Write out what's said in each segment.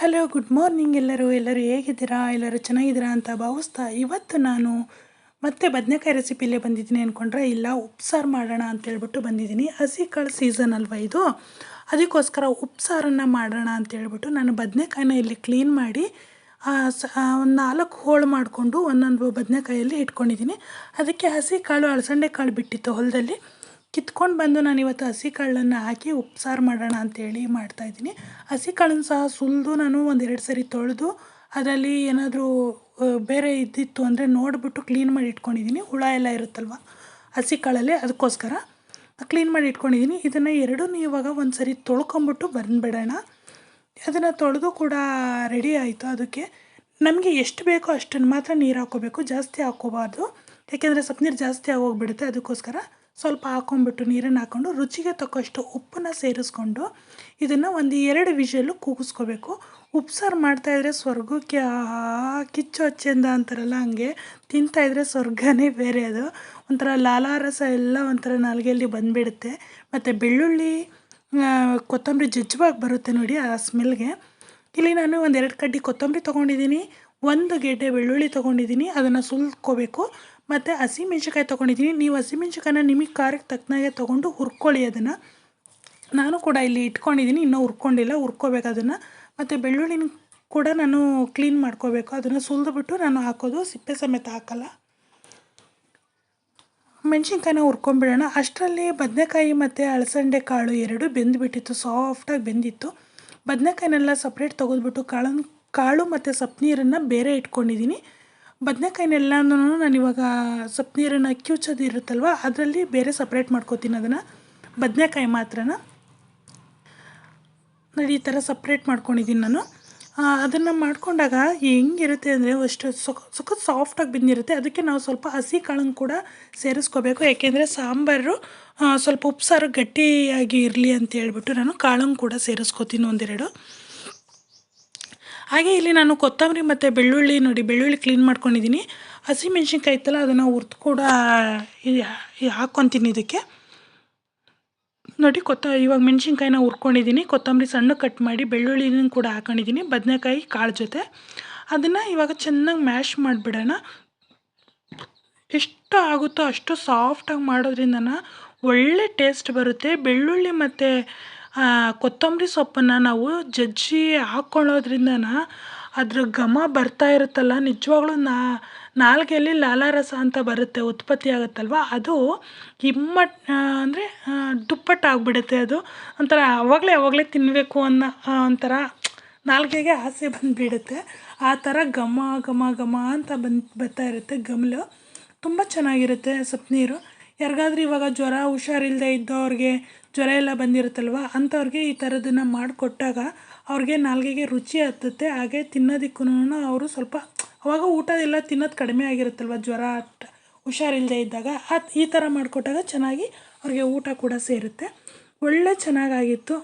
Hello good morning ಎಲ್ಲರೂ. ಎಲ್ಲರೂ ಹೇಗಿದ್ದೀರಾ? ಎಲ್ಲರೂ ಚೆನ್ನಾಗಿದ್ದೀರಾ ಅಂತ ಭಾವಿಸ್ತಾ ಇವತ್ತು ನಾನು ಮತ್ತೆ ಬದನೆಕಾಯಿ ರೆಸಿಪಿಲೇ ಬಂದಿದ್ದೀನಿ ಅಂದ್ಕೊಂಡ್ರೆ ಇಲ್ಲ, ಉಪ್ಸಾರು ಮಾಡೋಣ ಅಂತ ಹೇಳ್ಬಿಟ್ಟು ಬಂದಿದ್ದೀನಿ. ಹಸಿ ಕಾಳು ಸೀಸನ್ ಅಲ್ವಾ ಇದು? ಅದಕ್ಕೋಸ್ಕರ ಉಪ್ಸಾರನ್ನು ಮಾಡೋಣ ಅಂತ ಹೇಳ್ಬಿಟ್ಟು ನಾನು ಬದನೆಕಾಯಿನ ಇಲ್ಲಿ ಕ್ಲೀನ್ ಮಾಡಿ ಒಂದು ನಾಲ್ಕು ಹೋಳು ಮಾಡಿಕೊಂಡು ಒಂದೊಂದು ಬದನೆಕಾಯಲ್ಲಿ ಇಟ್ಕೊಂಡಿದ್ದೀನಿ. ಅದಕ್ಕೆ ಹಸಿ ಕಾಳು ಅಳಸಂಡೆ ಕಾಳು ಬಿಟ್ಟಿತ್ತು ಹೊಲದಲ್ಲಿ. ಕಿತ್ಕೊಂಡು ಬಂದು ನಾನು ಇವತ್ತು ಹಸಿ ಕಾಳನ್ನು ಹಾಕಿ ಉಪ್ಸಾರು ಮಾಡೋಣ ಅಂತೇಳಿ ಮಾಡ್ತಾಯಿದ್ದೀನಿ ಹಸಿ ಕಾಳನ್ನು ಸಹ ಸುಲಿದು ನಾನು ಒಂದೆರಡು ಸರಿ ತೊಳೆದು ಅದರಲ್ಲಿ ಏನಾದರೂ ಬೇರೆ ಇದ್ದಿತ್ತು ಅಂದರೆ ನೋಡಿಬಿಟ್ಟು ಕ್ಲೀನ್ ಮಾಡಿ ಇಟ್ಕೊಂಡಿದ್ದೀನಿ. ಹುಳ ಎಲ್ಲ ಇರುತ್ತಲ್ವ? ಹಸಿ ಕಾಳಲ್ಲಿ ಅದಕ್ಕೋಸ್ಕರ ಕ್ಲೀನ್ ಮಾಡಿ ಇಟ್ಕೊಂಡಿದ್ದೀನಿ. ಇದನ್ನು ಎರಡೂ ಇವಾಗ ಒಂದು ಸರಿ ತೊಳ್ಕೊಂಬಿಟ್ಟು ಬಂದುಬಿಡೋಣ. ಅದನ್ನು ತೊಳೆದು ಕೂಡ ರೆಡಿ ಆಯಿತು. ಅದಕ್ಕೆ ನಮಗೆ ಎಷ್ಟು ಬೇಕೋ ಅಷ್ಟನ್ನು ಮಾತ್ರ ನೀರು ಹಾಕ್ಕೋಬೇಕು ಜಾಸ್ತಿ ಹಾಕ್ಕೋಬಾರ್ದು. ಯಾಕೆಂದರೆ ಸ್ವಲ್ಪ ನೀರು ಜಾಸ್ತಿ ಆಗೋಗ್ಬಿಡುತ್ತೆ. ಅದಕ್ಕೋಸ್ಕರ ಸ್ವಲ್ಪ ಹಾಕೊಂಡ್ಬಿಟ್ಟು ನೀರನ್ನು ಹಾಕ್ಕೊಂಡು ರುಚಿಗೆ ತಕ್ಕಷ್ಟು ಉಪ್ಪನ್ನು ಸೇರಿಸ್ಕೊಂಡು ಇದನ್ನು ಒಂದು ಎರಡು ವಿಷಲು ಕೂಗಿಸ್ಕೋಬೇಕು. ಉಪ್ಸಾರು ಮಾಡ್ತಾಯಿದ್ರೆ ಸ್ವರ್ಗಕ್ಕೆ ಕಿಚ್ಚು ಹಚ್ಚೆಂದ ಅಂತಾರಲ್ಲ ಹಂಗೆ ತಿಂತಾಯಿದ್ರೆ ಸ್ವರ್ಗನೇ ಬೇರೆ ಅದು. ಒಂಥರ ಲಾಲಾರಸ ಎಲ್ಲ ಒಂಥರ ನಾಲ್ಗೆಯಲ್ಲಿ ಬಂದುಬಿಡುತ್ತೆ. ಮತ್ತು ಬೆಳ್ಳುಳ್ಳಿ ಕೊತ್ತಂಬರಿ ಜಜ್ಜುವಾಗಿ ಬರುತ್ತೆ ನೋಡಿ ಆ ಸ್ಮೆಲ್ಗೆ. ಇಲ್ಲಿ ನಾನು ಒಂದೆರಡು ಕಡ್ಡಿ ಕೊತ್ತಂಬರಿ ತೊಗೊಂಡಿದ್ದೀನಿ, ಒಂದು ಗೆಡ್ಡೆ ಬೆಳ್ಳುಳ್ಳಿ ತೊಗೊಂಡಿದ್ದೀನಿ, ಅದನ್ನು ಸುಲ್ಕೋಬೇಕು. ಮತ್ತು ಹಸಿಮೆಣ್ಸಿಕಾಯಿ ತೊಗೊಂಡಿದ್ದೀನಿ. ನೀವು ಹಸಿಮೆಣ್ಸಿಕಾಯನ್ನ ನಿಮಗೆ ಖಾರಕ್ಕೆ ತಕ್ಕನಾಗೆ ತೊಗೊಂಡು ಹುರ್ಕೊಳ್ಳಿ ಅದನ್ನು. ನಾನು ಕೂಡ ಇಲ್ಲಿ ಇಟ್ಕೊಂಡಿದ್ದೀನಿ. ಇನ್ನೂ ಹುರ್ಕೊಂಡಿಲ್ಲ. ಹುರ್ಕೋಬೇಕು ಅದನ್ನು. ಮತ್ತು ಬೆಳ್ಳುಳ್ಳಿನ ಕೂಡ ನಾನು ಕ್ಲೀನ್ ಮಾಡ್ಕೋಬೇಕು. ಅದನ್ನು ಸುಲಿದ್ಬಿಟ್ಟು ನಾನು ಹಾಕೋದು. ಸಿಪ್ಪೆ ಸಮೇತ ಹಾಕಲ್ಲ. ಮೆಣಸಿನ್ಕಾಯಿನ ಹುರ್ಕೊಂಬಿಡೋಣ ಅಷ್ಟರಲ್ಲಿ ಬದನೆಕಾಯಿ ಮತ್ತು ಅಳಸಂಡೆ ಕಾಳು ಎರಡು ಬೆಂದುಬಿಟ್ಟಿತ್ತು. ಸಾಫ್ಟಾಗಿ ಬೆಂದಿತ್ತು. ಬದನೆಕಾಯಿನೆಲ್ಲ ಸಪ್ರೇಟ್ ತೆಗೆದ್ಬಿಟ್ಟು ಕಾಳನ್ನು ಕಾಳು ಮತ್ತು ಸಪ್ ನೀರನ್ನು ಬೇರೆ ಇಟ್ಕೊಂಡಿದ್ದೀನಿ. ಬದನೆಕಾಯಿನೆಲ್ಲನೂ ನಾನು ಇವಾಗ ಸ್ವಲ್ಪ ನೀರನ್ನು ಕಿವುಚೋದು ಇರುತ್ತಲ್ವ, ಅದರಲ್ಲಿ ಬೇರೆ ಸಪ್ರೇಟ್ ಮಾಡ್ಕೋತೀನಿ ಅದನ್ನು. ಬದನೆಕಾಯಿ ಮಾತ್ರನ? ನಾನು ಈ ಥರ ಸಪ್ರೇಟ್ ಮಾಡ್ಕೊಂಡಿದ್ದೀನಿ ನಾನು. ಅದನ್ನು ಮಾಡ್ಕೊಂಡಾಗ ಹೆಂಗಿರುತ್ತೆ ಅಂದರೆ ಅಷ್ಟು ಸೊಕ್ ಸಖತ್ ಸಾಫ್ಟಾಗಿ ಬಿದ್ದಿರುತ್ತೆ. ಅದಕ್ಕೆ ನಾವು ಸ್ವಲ್ಪ ಹಸಿ ಕಾಳನ್ನು ಕೂಡ ಸೇರಿಸ್ಕೋಬೇಕು. ಯಾಕೆಂದರೆ ಸಾಂಬಾರು ಸ್ವಲ್ಪ ಉಪ್ಸಾರು ಗಟ್ಟಿಯಾಗಿ ಇರಲಿ ಅಂತ ಹೇಳ್ಬಿಟ್ಟು ನಾನು ಕಾಳನ್ನು ಕೂಡ ಸೇರಿಸ್ಕೋತೀನಿ ಒಂದೆರಡು. ಹಾಗೆ ಇಲ್ಲಿ ನಾನು ಕೊತ್ತಂಬರಿ ಮತ್ತು ಬೆಳ್ಳುಳ್ಳಿ ನೋಡಿ, ಬೆಳ್ಳುಳ್ಳಿ ಕ್ಲೀನ್ ಮಾಡ್ಕೊಂಡಿದ್ದೀನಿ ಹಸಿಮೆಣ್ಸಿನ್ಕಾಯಿ ಇತ್ತಲ್ಲ ಅದನ್ನು ಹುರ್ದು ಕೂಡ ಹಾಕ್ಕೊತೀನಿ ಇದಕ್ಕೆ. ನೋಡಿ, ಕೊತ್ತ, ಇವಾಗ ಮೆಣಸಿನ್ಕಾಯಿನ ಹುರ್ಕೊಂಡಿದ್ದೀನಿ ಕೊತ್ತಂಬರಿ ಸಣ್ಣ ಕಟ್ ಮಾಡಿ ಬೆಳ್ಳುಳ್ಳಿನ ಕೂಡ ಹಾಕೊಂಡಿದ್ದೀನಿ ಬದನೆಕಾಯಿ ಕಾಳು ಜೊತೆ. ಅದನ್ನು ಇವಾಗ ಚೆನ್ನಾಗಿ ಮ್ಯಾಶ್ ಮಾಡಿಬಿಡೋಣ. ಎಷ್ಟು ಆಗುತ್ತೋ ಅಷ್ಟು ಸಾಫ್ಟಾಗಿ ಮಾಡೋದ್ರಿಂದ ಒಳ್ಳೆ ಟೇಸ್ಟ್ ಬರುತ್ತೆ. ಬೆಳ್ಳುಳ್ಳಿ ಮತ್ತು ಕೊತ್ತಂಬರಿ ಸೊಪ್ಪನ್ನು ನಾವು ಜಜ್ಜಿ ಹಾಕ್ಕೊಳ್ಳೋದ್ರಿಂದ ಅದರ ಘಮ ಬರ್ತಾ ಇರುತ್ತಲ್ಲ, ನಿಜವಾಗ್ಲೂ ನಾಲ್ಗೆಯಲ್ಲಿ ಲಾಲಾರಸ ಅಂತ ಬರುತ್ತೆ, ಉತ್ಪತ್ತಿ ಆಗುತ್ತಲ್ವ? ಅದು ಹಿಮ್ಮಟ್ ಅಂದರೆ ದುಪ್ಪಟ್ಟಾಗ್ಬಿಡುತ್ತೆ ಅದು. ಒಂಥರ ಆವಾಗಲೇ ಆವಾಗಲೇ ತಿನ್ನಬೇಕು ಅನ್ನೋ ಒಂಥರ ನಾಲ್ಗೆಗೆ ಆಸೆ ಬಂದುಬಿಡುತ್ತೆ. ಆ ಥರ ಘಮ ಘಮ ಘಮ ಅಂತ ಬಂದು, ಬರ್ತಾ ಇರುತ್ತೆ ಗಮಲು ತುಂಬ ಚೆನ್ನಾಗಿರುತ್ತೆ ಸೊಪ್ಪು ನೀರು ಯಾರಿಗಾದ್ರೂ ಇವಾಗ ಜ್ವರ ಹುಷಾರಿಲ್ಲದೆ ಇದ್ದವ್ರಿಗೆ ಜ್ವರ ಎಲ್ಲ ಬಂದಿರುತ್ತಲ್ವ? ಅಂಥವ್ರಿಗೆ ಈ ಥರದನ್ನು ಮಾಡಿಕೊಟ್ಟಾಗ ಅವ್ರಿಗೆ ನಾಲ್ಗೆಗೆ ರುಚಿ ಹತ್ತುತ್ತೆ ಹಾಗೆ ತಿನ್ನೋದಕ್ಕೂ ಅವರು ಸ್ವಲ್ಪ ಅವಾಗ ಊಟ ಎಲ್ಲ ತಿನ್ನೋದು ಕಡಿಮೆ ಆಗಿರುತ್ತಲ್ವ? ಜ್ವರ ಹುಷಾರಿಲ್ಲದೆ ಇದ್ದಾಗ ಅದು ಈ ಥರ ಮಾಡಿಕೊಟ್ಟಾಗ ಚೆನ್ನಾಗಿ ಅವ್ರಿಗೆ ಊಟ ಕೂಡ ಸೇರುತ್ತೆ. ಒಳ್ಳೆ ಚೆನ್ನಾಗಾಗಿತ್ತು.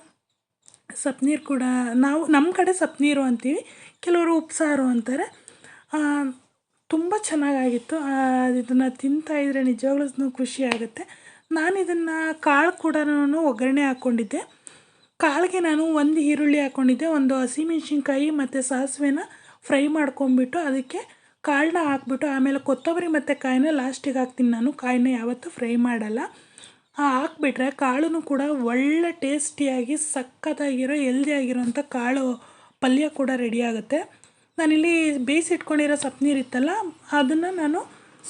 ಸಪ್ನೀರು ಕೂಡ ನಾವು ನಮ್ಮ ಕಡೆ ಸಪ್ ನೀರು ಅಂತೀವಿ. ಕೆಲವರು ಉಪ್ಸಾರು ಅಂತಾರೆ. ತುಂಬ ಚೆನ್ನಾಗಾಗಿತ್ತು. ಇದನ್ನು ತಿಂತಾಯಿದ್ರೆ ನಿಜವಾಗ್ಲೂ ಖುಷಿ ಆಗುತ್ತೆ. ನಾನು ಇದನ್ನು ಕಾಳು ಕೂಡ ಒಗ್ಗರಣೆ ಹಾಕ್ಕೊಂಡಿದ್ದೆ ಕಾಳಿಗೆ ನಾನು ಒಂದು ಈರುಳ್ಳಿ ಹಾಕ್ಕೊಂಡಿದ್ದೆ ಒಂದು ಹಸಿಮೆಣ್ಸಿನ್ಕಾಯಿ ಮತ್ತು ಸಾಸಿವೆನ ಫ್ರೈ ಮಾಡ್ಕೊಂಬಿಟ್ಟು ಅದಕ್ಕೆ ಕಾಳನ್ನ ಹಾಕ್ಬಿಟ್ಟು, ಆಮೇಲೆ ಕೊತ್ತಂಬರಿ ಮತ್ತು ಕಾಯಿನ ಲಾಸ್ಟಿಗೆ ಹಾಕ್ತೀನಿ ನಾನು. ಕಾಯಿನ ಯಾವತ್ತೂ ಫ್ರೈ ಮಾಡಲ್ಲ. ಹಾಕ್ಬಿಟ್ರೆ ಕಾಳು ಕೂಡ ಒಳ್ಳೆ ಟೇಸ್ಟಿಯಾಗಿ ಸಖತ್ತಾಗಿರೋ ಹೆಲ್ದಿಯಾಗಿರೋಂಥ ಕಾಳು ಪಲ್ಯ ಕೂಡ ರೆಡಿ ಆಗುತ್ತೆ. ನಾನಿಲ್ಲಿ ಬೇಯಿಸಿಟ್ಕೊಂಡಿರೋ ಸೊಪ್ಪು ಅದನ್ನು ನಾನು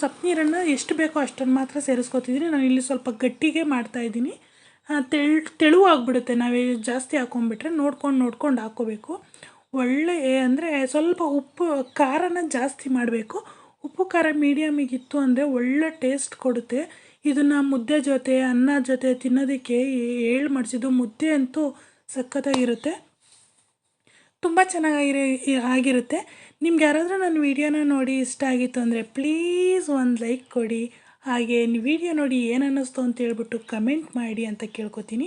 ಸೊಪ್ಪು ನೀರನ್ನು ಎಷ್ಟು ಬೇಕೋ ಅಷ್ಟನ್ನು ಮಾತ್ರ ಸೇರಿಸ್ಕೊತಿದ್ದೀನಿ ನಾನು ಇಲ್ಲಿ ಸ್ವಲ್ಪ ಗಟ್ಟಿಗೆ ಮಾಡ್ತಾಯಿದ್ದೀನಿ ತೆಳು, ತೆಳುವಾಗ್ಬಿಡುತ್ತೆ. ನಾವೇ ಜಾಸ್ತಿ ಹಾಕೊಂಡ್ಬಿಟ್ರೆ ನೋಡ್ಕೊಂಡು ನೋಡ್ಕೊಂಡು ಹಾಕ್ಕೋಬೇಕು ಒಳ್ಳೆ ಅಂದರೆ ಸ್ವಲ್ಪ ಉಪ್ಪು, ಖಾರನ ಜಾಸ್ತಿ ಮಾಡಬೇಕು. ಉಪ್ಪು, ಖಾರ ಮೀಡಿಯಮಿಗಿತ್ತು ಅಂದರೆ ಒಳ್ಳೆ ಟೇಸ್ಟ್ ಕೊಡುತ್ತೆ. ಇದನ್ನು ಮುದ್ದೆ ಜೊತೆ, ಅನ್ನ ಜೊತೆ ತಿನ್ನೋದಕ್ಕೆ ಏಳು ಮಾಡಿಸಿದ್ದು ಮುದ್ದೆ ಅಂತೂ ಸಖತ್ತಾಗಿರುತ್ತೆ. ತುಂಬ ಚೆನ್ನಾಗಿರ ಆಗಿರುತ್ತೆ. ನಿಮ್ಗೆ ಯಾರಾದರೂ ನನ್ನ ವೀಡಿಯೋನ ನೋಡಿ ಇಷ್ಟ ಆಗಿತ್ತು ಅಂದರೆ ಪ್ಲೀಸ್ ಒಂದು ಲೈಕ್ ಕೊಡಿ. ಹಾಗೆ ವಿಡಿಯೋ ನೋಡಿ ಏನು ಅನ್ನಿಸ್ತು ಅಂತ ಹೇಳ್ಬಿಟ್ಟು ಕಮೆಂಟ್ ಮಾಡಿ ಅಂತ ಕೇಳ್ಕೊತೀನಿ.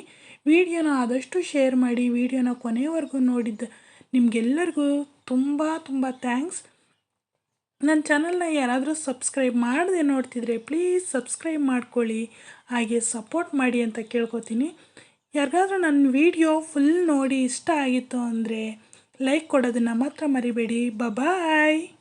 ವಿಡಿಯೋನ ಆದಷ್ಟು ಶೇರ್ ಮಾಡಿ, ವಿಡಿಯೋನ ಕೊನೆಯವರೆಗೂ ನೋಡಿದ್ದು ನಿಮಗೆಲ್ಲರಿಗೂ ತುಂಬ ತುಂಬ ಥ್ಯಾಂಕ್ಸ್ ನನ್ನ ಚಾನಲ್ನ ಯಾರಾದರೂ ಸಬ್ಸ್ಕ್ರೈಬ್ ಮಾಡದೆ ನೋಡ್ತಿದ್ರೆ ಪ್ಲೀಸ್ ಸಬ್ಸ್ಕ್ರೈಬ್ ಮಾಡ್ಕೊಳ್ಳಿ, ಹಾಗೆ ಸಪೋರ್ಟ್ ಮಾಡಿ ಅಂತ ಕೇಳ್ಕೊತೀನಿ. ಯಾರಿಗಾದ್ರೂ ನನ್ನ ವಿಡಿಯೋ ಫುಲ್ ನೋಡಿ ಇಷ್ಟ ಆಗಿತ್ತು ಅಂದರೆ ಲೈಕ್ ಕೊಡೋದನ್ನು ಮಾತ್ರ ಮರಿಬೇಡಿ. ಬಾಯ್